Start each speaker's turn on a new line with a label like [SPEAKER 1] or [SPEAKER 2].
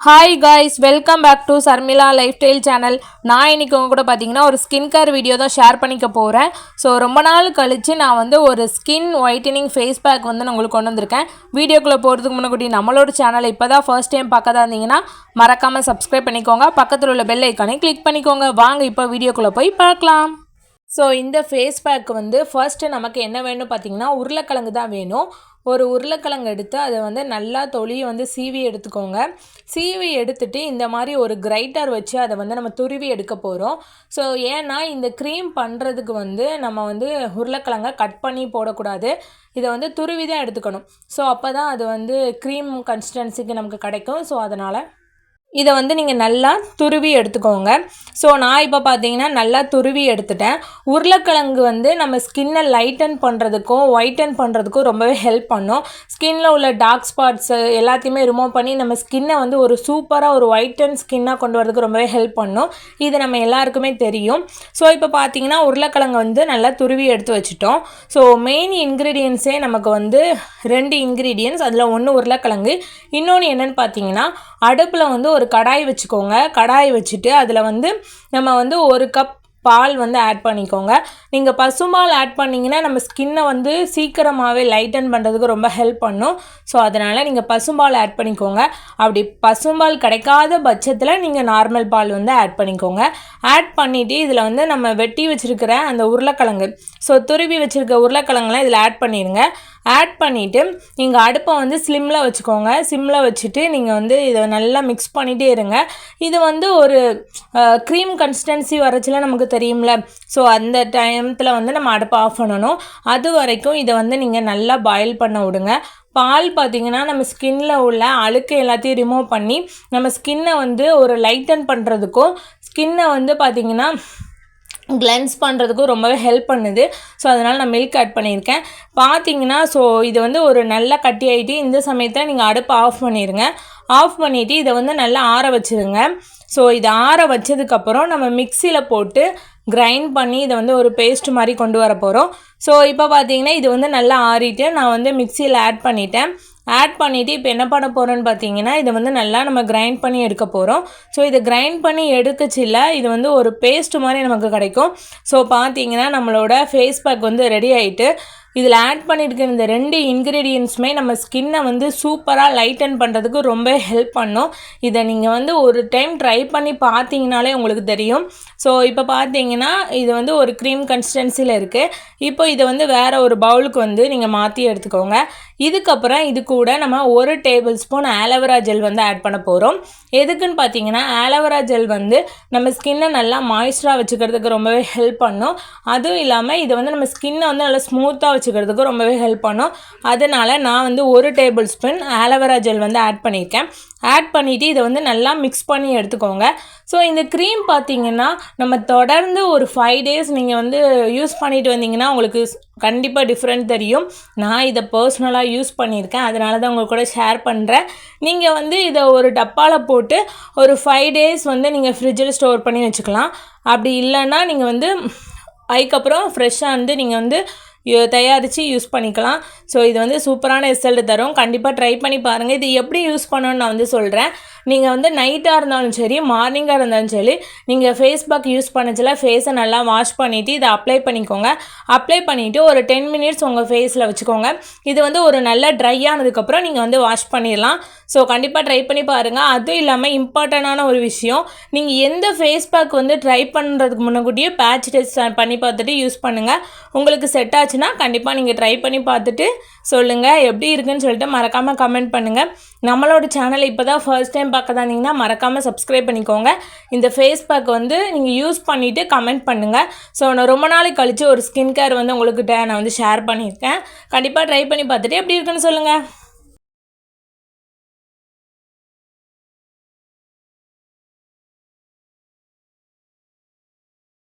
[SPEAKER 1] Hi guys welcome back to Sharmila lifestyle channel நான் இன்னைக்கு உங்கள் கூட பார்த்தீங்கன்னா ஒரு ஸ்கின் கேர் வீடியோ தான் ஷேர் பண்ணிக்க போகிறேன் ஸோ ரொம்ப நாள் கழித்து நான் வந்து ஒரு ஸ்கின் ஒயிட்டனிங் ஃபேஸ் பேக் வந்து நான் உங்களுக்கு கொண்டு வந்திருக்கேன். வீடியோக்குள்ளே போகிறதுக்கு முன்னாடி நம்மளோட சேனலை இப்போ தான் ஃபர்ஸ்ட் டைம் பார்க்க இருந்தீங்கன்னா மறக்காமல் சப்ஸ்கிரைப் பண்ணிக்கோங்க. பக்கத்தில் உள்ள பெல் ஐக்கானே கிளிக் பண்ணிக்கோங்க. வாங்க இப்போ வீடியோக்குள்ளே போய் பார்க்கலாம். ஸோ இந்த ஃபேஸ் பேக் வந்து ஃபர்ஸ்ட்டு நமக்கு என்ன வேணும் பார்த்தீங்கன்னா உருளைக்கிழங்கு தான் வேணும். ஒரு உருளைக்கிழங்கு எடுத்து அதை வந்து நல்லா தொலியை வந்து சீவி எடுத்துக்கோங்க. சீவி எடுத்துட்டு இந்த மாதிரி ஒரு கிரைட்டர் வச்சு அதை வந்து நம்ம துருவி எடுக்க போகிறோம் ஸோ ஏன்னா இந்த க்ரீம் பண்ணுறதுக்கு வந்து நம்ம வந்து உருளைக்கிழங்கை கட் பண்ணி போடக்கூடாது. இதை வந்து துருவி தான் எடுத்துக்கணும். ஸோ அப்போ தான் அது வந்து க்ரீம் கன்சிஸ்டன்சிக்கு நமக்கு கிடைக்கும். ஸோ அதனால் இதை வந்து நீங்கள் நல்லா துருவி எடுத்துக்கோங்க. ஸோ நான் இப்போ பார்த்தீங்கன்னா நல்லா துருவி எடுத்துட்டேன். உருளைக்கிழங்கு வந்து நம்ம ஸ்கின்னை லைட்டன் பண்ணுறதுக்கும் ஒயிட்டன் பண்ணுறதுக்கும் ரொம்பவே ஹெல்ப் பண்ணும். ஸ்கின்னில் உள்ள டார்க் ஸ்பாட்ஸு எல்லாத்தையுமே ரிமூவ் பண்ணி நம்ம ஸ்கின்னை வந்து ஒரு சூப்பராக ஒரு ஒயிட்டன் ஸ்கின்னாக கொண்டு வரதுக்கு ரொம்பவே ஹெல்ப் பண்ணும். இது நம்ம எல்லாருக்குமே தெரியும். ஸோ இப்போ பார்த்தீங்கன்னா உருளைக்கிழங்கு வந்து நல்லா துருவி எடுத்து வச்சுட்டோம். ஸோ மெயின் இன்க்ரீடியன்ஸே நமக்கு வந்து ரெண்டு இன்க்ரீடியன்ஸ் அதில் ஒன்று உருளைக்கிழங்கு இன்னொன்று என்னென்னு பார்த்தீங்கன்னா அடுப்பில் வந்து ஒரு கடாய் வச்சுக்கோங்க. கடாய் வச்சுட்டு அதில் வந்து நம்ம வந்து ஒரு கப் பால் வந்து ஆட் பண்ணிக்கோங்க. நீங்கள் பசும்பால் ஆட் பண்ணிங்கன்னா நம்ம ஸ்கின்னை வந்து சீக்கிரமாகவே லைட்டன் பண்ணுறதுக்கு ரொம்ப ஹெல்ப் பண்ணும். ஸோ அதனால் நீங்கள் பசும்பால் ஆட் பண்ணிக்கோங்க. அப்படி பசும்பால் கிடைக்காத பட்சத்தில் நீங்கள் நார்மல் பால் வந்து ஆட் பண்ணிக்கோங்க. ஆட் பண்ணிவிட்டு இதில் வந்து நம்ம வெட்டி வச்சுருக்கிற அந்த உருளைக்கிழங்கு. ஸோ துருவி வச்சுருக்க உருளைக்கிழங்குலாம் இதில் ஆட் பண்ணிடுங்க. ஆட் பண்ணிவிட்டு நீங்கள் அடுப்பை வந்து ஸ்லிம்மில் வச்சுக்கோங்க. சிம்மில் வச்சுட்டு நீங்கள் வந்து இதை நல்லா மிக்ஸ் பண்ணிகிட்டே இருங்க. இது வந்து ஒரு க்ரீம் கன்சிஸ்டன்சி வரச்சில நமக்கு தெரியும்ல. ஸோ அந்த டைமத்தில் வந்து நம்ம அடுப்பை ஆஃப் பண்ணணும். அது வரைக்கும் இதை வந்து நீங்கள் நல்லா பாயில் பண்ண விடுங்க. பால் பார்த்திங்கன்னா நம்ம ஸ்கின்னில் உள்ள அழுக்கு எல்லாத்தையும் ரிமூவ் பண்ணி நம்ம ஸ்கின்னை வந்து ஒரு லைட்டன் பண்ணுறதுக்கும் ஸ்கின்னை வந்து பார்த்திங்கன்னா கிளென்ஸ் பண்ணுறதுக்கும் ரொம்பவே ஹெல்ப் பண்ணுது. ஸோ அதனால் நான் மில்க் ஆட் பண்ணியிருக்கேன். பார்த்தீங்கன்னா ஸோ இது வந்து ஒரு நல்ல கட்டி ஆகிட்டு இந்த சமயத்தில் நீங்கள் அடுப்பை ஆஃப் பண்ணிடுங்க ஆஃப் பண்ணிவிட்டு இதை வந்து நல்லா ஆற வச்சுருங்க. ஸோ இதை ஆற வச்சதுக்கப்புறம் நம்ம மிக்சியில் போட்டு கிரைண்ட் பண்ணி இதை வந்து ஒரு பேஸ்ட் மாதிரி கொண்டு வர போகிறோம் ஸோ இப்போ பார்த்தீங்கன்னா இது வந்து நல்லா ஆறிட்டு நான் வந்து மிக்சியில் ஆட் பண்ணிட்டேன். ஆட் பண்ணிவிட்டு இப்போ என்ன பண்ண போகிறோன்னு பார்த்தீங்கன்னா இதை வந்து நல்லா நம்ம கிரைண்ட் பண்ணி எடுக்க போகிறோம் ஸோ இதை கிரைண்ட் பண்ணி எடுத்துச்சில்ல இது வந்து ஒரு பேஸ்ட் மாதிரி நமக்கு கிடைக்கும். ஸோ பார்த்தீங்கன்னா நம்மளோட ஃபேஸ் பேக் வந்து ரெடி ஆகிட்டு இதில் ஆட் பண்ணியிருக்கிற இந்த ரெண்டு இன்க்ரீடியன்ஸுமே நம்ம ஸ்கின்னை வந்து சூப்பராக லைட்டன் பண்ணுறதுக்கு ரொம்ப ஹெல்ப் பண்ணும். இதை நீங்கள் வந்து ஒரு டைம் ட்ரை பண்ணி பார்த்தீங்கனாலே உங்களுக்கு தெரியும். ஸோ இப்போ பார்த்தீங்கன்னா இது வந்து ஒரு க்ரீம் கன்சிஸ்டன்சியில் இருக்குது இப்போ இதை வந்து வேறு ஒரு பவுலுக்கு வந்து நீங்கள் மாற்றி எடுத்துக்கோங்க. இதுக்கப்புறம் இது கூட நம்ம ஒரு டேபிள் ஸ்பூன் ஆலோவேரா ஜெல் வந்து ஆட் பண்ண போகிறோம் எதுக்குன்னு பார்த்தீங்கன்னா ஆலோவேரா ஜெல் வந்து நம்ம ஸ்கின்னை நல்லா மாய்ஸ்டராக வச்சுக்கிறதுக்கு ரொம்பவே ஹெல்ப் பண்ணும். அதுவும் இல்லாமல் இதை வந்து நம்ம ஸ்கின்னை வந்து நல்லா ஸ்மூத்தாக வச்சுக்கிறதுக்கு ரொம்பவே ஹெல்ப் பண்ணும். அதனால் நான் வந்து ஒரு டேபிள் ஸ்பூன் ஆலோவேரா ஜெல் வந்து ஆட் பண்ணியிருக்கேன். ஆட் பண்ணிவிட்டு இதை வந்து நல்லா மிக்ஸ் பண்ணி எடுத்துக்கோங்க. ஸோ இந்த க்ரீம் பார்த்தீங்கன்னா நம்ம தொடர்ந்து ஒரு ஃபைவ் டேஸ் நீங்கள் வந்து யூஸ் பண்ணிட்டு வந்தீங்கன்னா உங்களுக்கு கண்டிப்பாக டிஃப்ரெண்ட் தெரியும். நான் இதை பர்சனலாக யூஸ் பண்ணியிருக்கேன். அதனால தான் உங்கள் கூட ஷேர் பண்ணுறேன் நீங்கள் வந்து இதை ஒரு டப்பாவில் போட்டு ஒரு ஃபைவ் டேஸ் வந்து நீங்கள் ஃப்ரிட்ஜில் ஸ்டோர் பண்ணி வச்சுக்கலாம். அப்படி இல்லைன்னா நீங்கள் வந்து அதுக்கப்புறம் ஃப்ரெஷ்ஷாக வந்து நீங்கள் வந்து தயாரித்து யூஸ் பண்ணிக்கலாம். ஸோ இது வந்து சூப்பரான ரிசல்ட் தரும். கண்டிப்பாக ட்ரை பண்ணி பாருங்கள் இது எப்படி யூஸ் பண்ணணும்னு நான் வந்து சொல்கிறேன் நீங்கள் வந்து நைட்டாக இருந்தாலும் சரி மார்னிங்காக இருந்தாலும் சரி நீங்கள் ஃபேஸ் பேக் யூஸ் பண்ணச்சில ஃபேஸை நல்லா வாஷ் பண்ணிவிட்டு இதை அப்ளை பண்ணிக்கோங்க. அப்ளை பண்ணிவிட்டு ஒரு டென் மினிட்ஸ் உங்கள் ஃபேஸில் வச்சுக்கோங்க. இது வந்து ஒரு நல்ல ட்ரை ஆனதுக்கப்புறம் நீங்கள் வந்து வாஷ் பண்ணிடலாம். ஸோ கண்டிப்பாக ட்ரை பண்ணி பாருங்கள் அதுவும் இல்லாமல் இம்பார்ட்டண்டான ஒரு விஷயம். நீங்கள் எந்த ஃபேஸ் பேக் வந்து ட்ரை பண்ணுறதுக்கு முன்னாடியே பேட்ச் டெஸ்ட் பண்ணி பார்த்துட்டு யூஸ் பண்ணுங்கள் உங்களுக்கு செட் ஆச்சுன்னா கண்டிப்பாக நீங்கள் ட்ரை பண்ணி பார்த்துட்டு சொல்லுங்கள் எப்படி இருக்குன்னு சொல்லிட்டு மறக்காமல் கமெண்ட் பண்ணுங்கள் நம்மளோட சேனலை இப்போ தான் ஃபர்ஸ்ட் டைம் பார்க்க தானீங்கன்னா மறக்காமல் சப்ஸ்கிரைப் பண்ணிக்கோங்க. இந்த ஃபேஸ் பேக் வந்து நீங்கள் யூஸ் பண்ணிவிட்டு கமெண்ட் பண்ணுங்கள் ஸோ நான் ரொம்ப நாளைக்கு கழித்து ஒரு ஸ்கின் கேர் வந்து உங்கள்கிட்ட நான் வந்து ஷேர் பண்ணியிருக்கேன். கண்டிப்பாக ட்ரை பண்ணி பார்த்துட்டு எப்படி இருக்குன்னு சொல்லுங்கள்